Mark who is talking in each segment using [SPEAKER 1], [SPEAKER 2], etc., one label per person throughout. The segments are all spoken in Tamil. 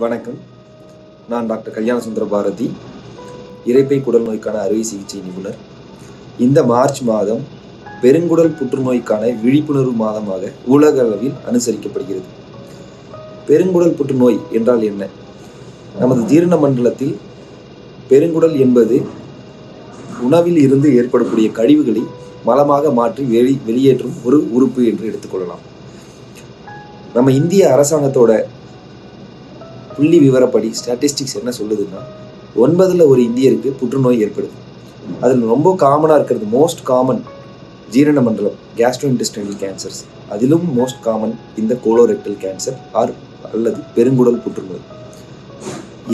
[SPEAKER 1] வணக்கம். நான் டாக்டர் கல்யாண சுந்தர பாரதி இறைப்பை குடல் நோய்க்கான அறுவை சிகிச்சை நிபுணர். இந்த மார்ச் மாதம் பெருங்குடல் புற்றுநோய்க்கான விழிப்புணர்வு மாதமாக உலக அளவில் அனுசரிக்கப்படுகிறது. பெருங்குடல் புற்றுநோய் என்றால் என்ன? நமது ஜீரண மண்டலத்தில் பெருங்குடல் என்பது உணவில் இருந்து ஏற்படக்கூடிய கழிவுகளை மலமாக மாற்றி வெளி வெளியேற்றும் ஒரு உறுப்பு என்று எடுத்துக்கொள்ளலாம் நம்ம இந்திய அரசாங்கத்தோட புள்ளி விவரப்படி ஸ்டாட்டிஸ்டிக்ஸ் என்ன சொல்லுதுன்னா ஒன்பதில் ஒரு இந்தியருக்கு புற்றுநோய் ஏற்படுது. அதில் ரொம்ப காமனாக இருக்கிறது மோஸ்ட் காமன் ஜீரண மண்டலம் கேஸ்ட்ரோ இன்டெஸ்டைனல் கேன்சர்ஸ் அதிலும் மோஸ்ட் காமன் இந்த கோலோரெக்டல் கேன்சர் ஆர் அல்லது பெருங்குடல் புற்றுநோய்.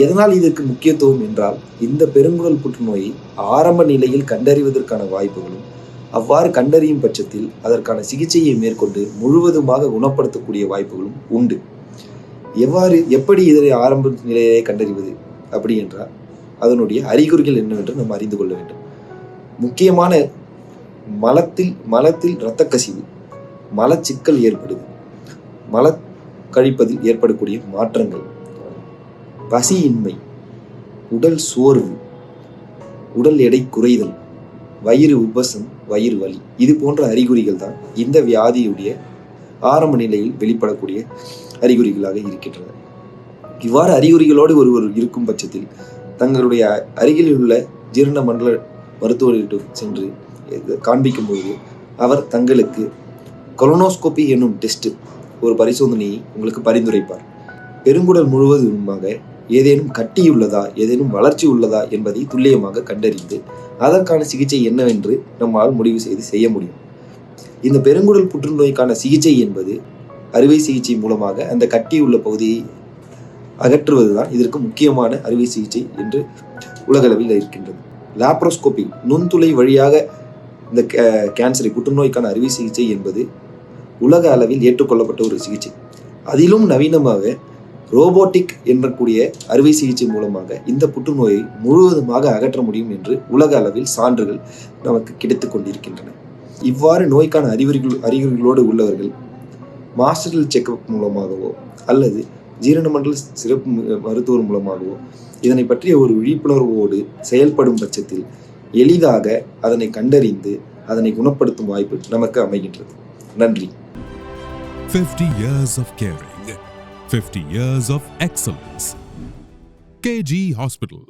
[SPEAKER 1] எதனால் இதற்கு முக்கியத்துவம் என்றால் இந்த பெருங்குடல் புற்றுநோயை ஆரம்ப நிலையில் கண்டறிவதற்கான வாய்ப்புகளும் அவ்வாறு கண்டறியும் பட்சத்தில் அதற்கான சிகிச்சையை மேற்கொண்டு முழுவதுமாக குணப்படுத்தக்கூடிய வாய்ப்புகளும் உண்டு. எவ்வாறு எப்படி இதனை ஆரம்ப நிலையிலே கண்டறிவது அப்படி என்றால் அதனுடைய அறிகுறிகள் என்னவென்று நாம் அறிந்து கொள்ள வேண்டும். முக்கியமான மலத்தில் மலத்தில் இரத்த கசிவு மலச்சிக்கல் ஏற்படுது. மல கழிப்பதில் ஏற்படக்கூடிய மாற்றங்கள். பசியின்மை உடல் சோர்வு உடல் எடை குறைதல் வயிறு உபசம் வயிறு வலி இது போன்ற அறிகுறிகள் தான் இந்த வியாதியுடைய ஆரம்ப நிலையில் வெளிப்படக்கூடிய அறிகுறிகளாக இருக்கின்றன. இவ்வாறு அறிகுறிகளோடு ஒருவர் இருக்கும் பட்சத்தில் தங்களுடைய அருகில் உள்ள ஜீரண மண்டல மருத்துவர்களிடம் சென்று காண்பிக்கும் போது அவர் தங்களுக்கு கொலனோஸ்கோபி என்னும் டெஸ்ட் ஒரு பரிசோதனையை உங்களுக்கு பரிந்துரைப்பார். பெருங்குடல் முழுவதுமாக ஏதேனும் கட்டியுள்ளதா ஏதேனும் வளர்ச்சி உள்ளதா என்பதை துல்லியமாக கண்டறிந்து அதற்கான சிகிச்சை என்னவென்று நம்மால் முடிவு செய்து செய்ய முடியும். இந்த பெருங்குடல் புற்றுநோய்க்கான சிகிச்சை என்பது அறுவை சிகிச்சை மூலமாக அந்த கட்டியுள்ள பகுதியை அகற்றுவதுதான் இதற்கு முக்கியமான அறுவை சிகிச்சை என்று உலகளவில் இருக்கின்றது. லாப்ரோஸ்கோபி நுண்துளை வழியாக இந்த கே- கேன்சரை புற்றுநோய்க்கான அறுவை சிகிச்சை என்பது உலக அளவில் ஏற்றுக்கொள்ளப்பட்ட ஒரு சிகிச்சை. அதிலும் நவீனமாக ரோபோட்டிக் என்றக்கூடிய அறுவை சிகிச்சை மூலமாக இந்த புற்றுநோயை முழுவதுமாக அகற்ற முடியும் என்று உலக அளவில் சான்றுகள் நமக்கு கிடைத்துக் கொண்டிருக்கின்றன. இவ்வாறு நோய்க்கான அறிகுறிகள் அறிகுறிகளோடு உள்ளவர்கள் மாஸ்டரல் செக்அப் மூலமாகவோ அல்லது ஜீரண மண்டல சிறப்பு மருத்துவர் மூலமாகவோ இதனை பற்றிய ஒரு விழிப்புணர்வோடு செயல்படும் பட்சத்தில் எளிதாக அதனை கண்டறிந்து அதனை குணப்படுத்தும் வாய்ப்பு நமக்கு அமைகின்றது. நன்றி.
[SPEAKER 2] 50 years of caring, 50 years of excellence. KG Hospital,